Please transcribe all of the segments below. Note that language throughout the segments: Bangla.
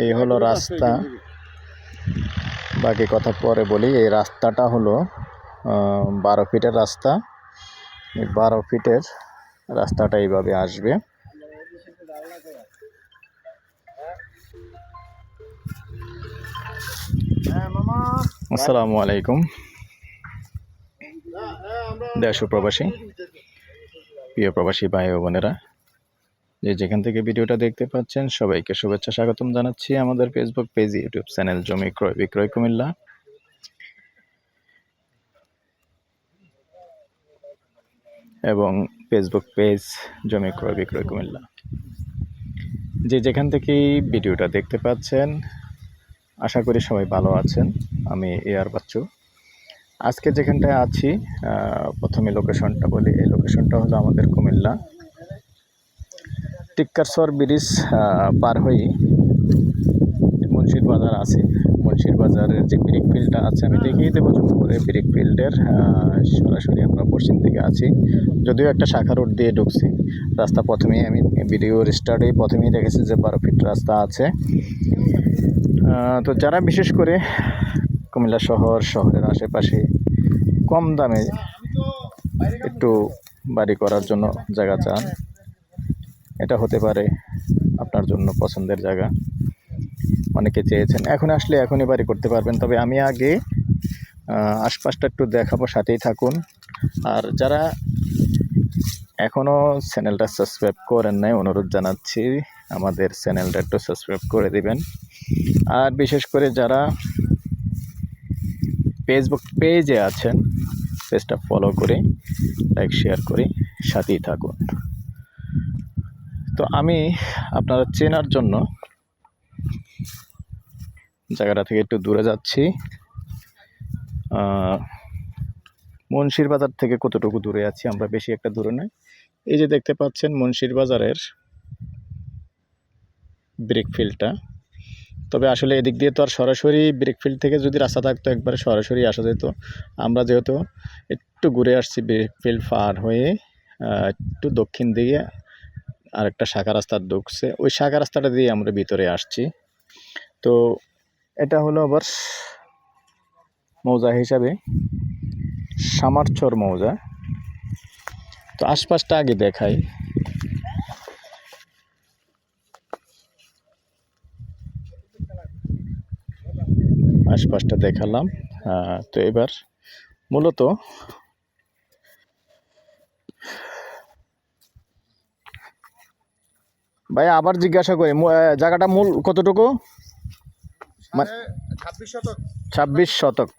এই হলো রাস্তা। বাকি কথা পরে বলি এই রাস্তাটা হলো বারো ফিটের রাস্তা। এই বারো ফিটের রাস্তাটা এইভাবে আসবে। আসসালামু আলাইকুম। দেশ প্রবাসী প্রিয় প্রবাসী ভাই বোনেরা। যে যেখান থেকে ভিডিওটা দেখতে পাচ্ছেন, সবাইকে শুভেচ্ছা স্বাগতম জানাচ্ছি আমাদের ফেসবুক পেজ ইউটিউব চ্যানেল জমি ক্রয়, বিক্রয় কুমিল্লা। এবং ফেসবুক পেজ জমি ক্রয়, বিক্রয় কুমিল্লা। যে যেখান থেকেই ভিডিওটা দেখতে পাচ্ছেন, আশা করি সবাই ভালো আছেন। আমি এয়ার বাচ্চু। আজকে যেখানটায় আছি প্রথমে লোকেশনটা বলি। এই লোকেশনটা হলো আমাদের কুমিল্লা। টিক্কারসর ব্রিজ পার হয়েই মুন্সির বাজার আছে। মুন্সির বাজারের যে ব্রিক ফিল্ডটা আছে, আমি দেখিয়ে দেবো জুম করে ব্রিক ফিল্ডের সরাসরি আমরা পশ্চিম দিকে আছি। যদিও একটা শাখা রোড দিয়ে ঢুকছি। রাস্তা প্রথমেই আমি ভিডিও স্টার্টেই প্রথমেই দেখেছি যে বারো ফিট রাস্তা আছে। তো যারা বিশেষ করে কুমিল্লা শহর, শহরের আশেপাশে কম দামে একটু বাড়ি করার জন্য জায়গা চান এটা হতে পারে আপনার জন্য পছন্দের জায়গা। অনেকে চেয়েছেন, এখন আসলে এখনই বাড়ি করতে পারবেন। তবে আমি আগে আশপাশটা একটু দেখাবো, সাথেই থাকুন। আর যারা এখনও চ্যানেলটা সাবস্ক্রাইব করেন নাই, অনুরোধ জানাচ্ছি আমাদের চ্যানেলটা একটু সাবস্ক্রাইব করে দিবেন। আর বিশেষ করে যারা ফেসবুক পেজে আছেন পেজটা ফলো করে লাইক শেয়ার করে, সাথেই থাকুন। তো আমি আপনারা চেনার জন্য জায়গাটা থেকে একটু দূরে যাচ্ছি। মুন্সির বাজার থেকে কতটুকু দূরে আছি আমরা বেশি একটা দূরে নয়। এই যে দেখতে পাচ্ছেন মুন্সির বাজারের ব্রিক ফিল্ডটা তবে আসলে এদিক দিয়ে তো আর সরাসরি ব্রিক ফিল্ড থেকে যদি রাস্তা থাকতো একবারে সরাসরি আসা যেত। আমরা যেহেতু একটু ঘুরে আসছি ব্রিক ফিল্ড পার হয়ে একটু দক্ষিণ দিকে আরেকটা শাখা রাস্তা ঢুকছে। ওই শাখা রাস্তাটা দিয়ে আমরা ভিতরে আসছি। তো এটা হলো আবার মৌজা হিসাবে সামারচর মৌজা। তো আশপাশটা আগে দেখাই। আশপাশটা দেখালাম। তো এবার মূলত ভাই আবার জিজ্ঞাসা করি জায়গাটা মূল কতটুকু? মা- ছাব্বিশ শতক।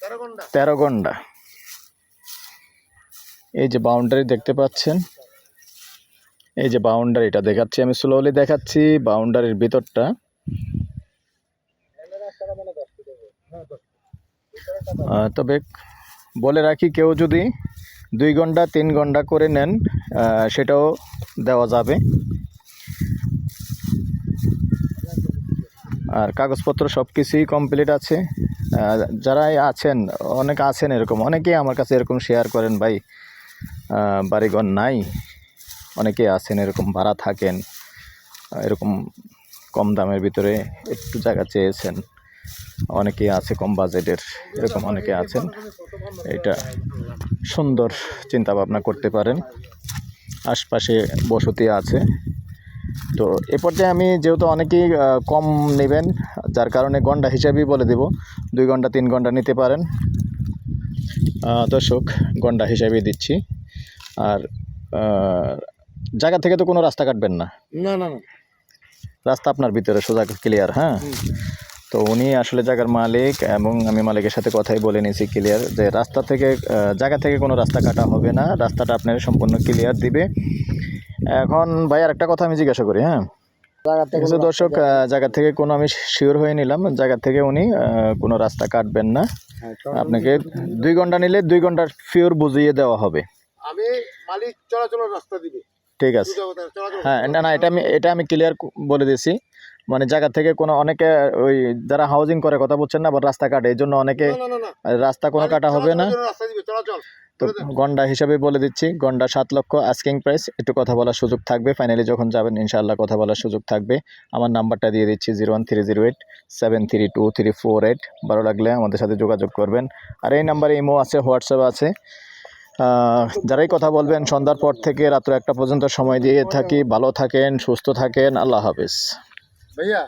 তেরো ঘণ্টা। গন্ডা এই যে বাউন্ডারি দেখতে পাচ্ছেন। এই যে বাউন্ডারিটা দেখাচ্ছি আমি স্লোলি দেখাচ্ছি বাউন্ডারির ভিতরটা। তবে বলে রাখি কেউ যদি দুই ঘণ্টা, তিন ঘণ্টা করে নেন সেটাও দেওয়া যাবে। আর কাগজপত্র সব কিছুই কমপ্লিট আছে যারাই আছেন, অনেক আছেন এরকম, অনেকেই আমার কাছে এরকম শেয়ার করেন, ভাই বাড়িঘর নাই। অনেকে আছেন এরকম, ভাড়া থাকেন, এরকম কম দামের ভিতরে একটু জায়গা চেয়েছেন। অনেকেই আছে কম বাজেটের এরকম অনেকে আছেন। এটা সুন্দর চিন্তা ভাবনা করতে পারেন। আশপাশে বসতি আছে। তো এ পর্যায়ে আমি যেহেতু অনেকেই কম নেবেন যার কারণে ঘণ্টা হিসাবেই বলে দেব। দুই ঘণ্টা তিন ঘণ্টা নিতে পারেন। দর্শক ঘণ্টা হিসাবেই দিচ্ছি। আর জায়গা থেকে তো কোনো রাস্তা কাটবেন না। না না না। রাস্তা আপনার ভিতরে সোজা ক্লিয়ার হ্যাঁ? তো উনি আসলে জায়গার মালিক এবং আমি মালিকের সাথে কথাই বলে নিয়েছি ক্লিয়ার যে রাস্তা থেকে জায়গা থেকে কোনো রাস্তা কাটা হবে না রাস্তাটা আপনার সম্পূর্ণ ক্লিয়ার দিবে। এখন ভাই আর একটা কথা আমি জিজ্ঞাসা করি হ্যাঁ? ঠিক আছে দর্শক জায়গা থেকে কোনো আমি শিওর হয়ে নিলাম জায়গা থেকে উনি কোনো রাস্তা কাটবেন না। আপনাকে দুই ঘণ্টা নিলে দুই ঘণ্টার ফিওর বুঝিয়ে দেওয়া হবে। আমি মালিক চলাচলের রাস্তা দিবে। ঠিক আছে। হ্যাঁ না না এটা আমি এটা আমি ক্লিয়ার বলে দিয়েছি। মানে জায়গা থেকে কোনো অনেকে ওই যারা হাউজিং করে কথা বলছেন না বা রাস্তা কাটে এই জন্য অনেকে। রাস্তা কোনো কাটা হবে না। তো গন্ডা হিসাবে বলে দিচ্ছি গন্ডা সাত লক্ষ আস্কিং প্রাইস একটু কথা বলার সুযোগ থাকবে। ফাইনালি যখন যাবেন ইনশাআল্লাহ কথা বলার সুযোগ থাকবে। আমার নাম্বারটা দিয়ে দিচ্ছি zero one three zero eight seven three two three four eight ভালো লাগলে আমাদের সাথে যোগাযোগ করবেন। আর এই নাম্বারে ইমো আছে হোয়াটসঅ্যাপ আছে। যারাই কথা বলবেন সন্ধ্যার পর থেকে রাত্র একটা পর্যন্ত সময় দিয়ে থাকি। ভালো থাকেন সুস্থ থাকেন। আল্লাহ হাফিজ। بھیا